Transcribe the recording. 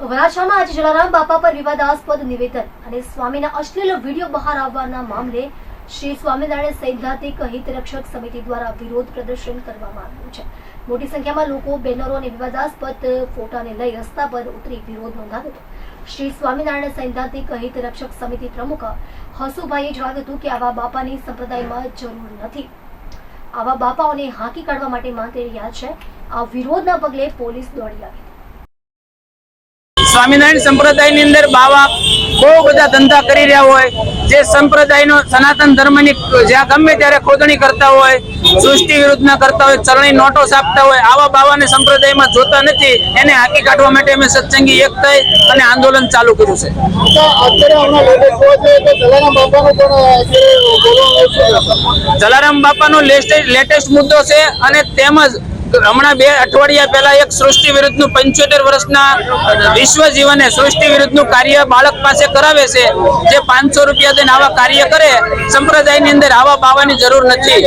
વરાછામાં આજે જલારામ બાપા પર વિવાદાસ્પદ નિવેદન અને સ્વામીના અશ્લીલ વીડિયો બહાર આવવાના મામલે શ્રી સ્વામિનારાયણ સૈદ્ધાંતિક હિત રક્ષક સમિતિ દ્વારા વિરોધ પ્રદર્શન કરવામાં આવ્યું છે. મોટી સંખ્યામાં લોકો, બેનરો અને વિવાદાસ્પદ ફોટાને લઈ રસ્તા પર ઉતરી વિરોધ નોંધાવ્યો હતો. શ્રી સ્વામિનારાયણ સૈદ્ધાંતિક હિત રક્ષક સમિતિ પ્રમુખ હસુભાઈએ જણાવ્યું હતું કે આવા બાપાની સંપ્રદાયમાં જરૂર નથી. આવા બાપાઓને હાંકી કાઢવા માટે માંગી રહ્યા છે. આ વિરોધના પગલે પોલીસ દોડી આવી. સ્વામિનારાયણ સંપ્રદાયની અંદર બાવા બહુ બધા ધંધા કરી રહ્યા હોય. જે સંપ્રદાયનો સનાતન ધર્મની જ્યાં ગમે ત્યારે ખોદણી કરતા હોય સૃષ્ટિ વિરુદ્ધના કરતા હોય ચરણી નોટો છાપતા હોય આવા બાવાને સંપ્રદાયમાં જોતા નથી. એને હાકી કાઢવા માટે અમે સત્સંગી એક થઈ અને આંદોલન ચાલુ કર્યું છે. જલારામ બાપાનો લેટેસ્ટ મુદ્દો છે અને તેમજ હમણાં બે અઠવાડિયા પહેલા એક સૃષ્ટિ વિરુદ્ધનું પંચોતેર વર્ષના વિશ્વ જીવને સૃષ્ટિ વિરુદ્ધનું કાર્ય બાળક પાસે કરાવે છે, જે પાંચસો રૂપિયા દઈને આવા કાર્ય કરે, સંપ્રદાયની અંદર આવા પાવાની જરૂર નથી.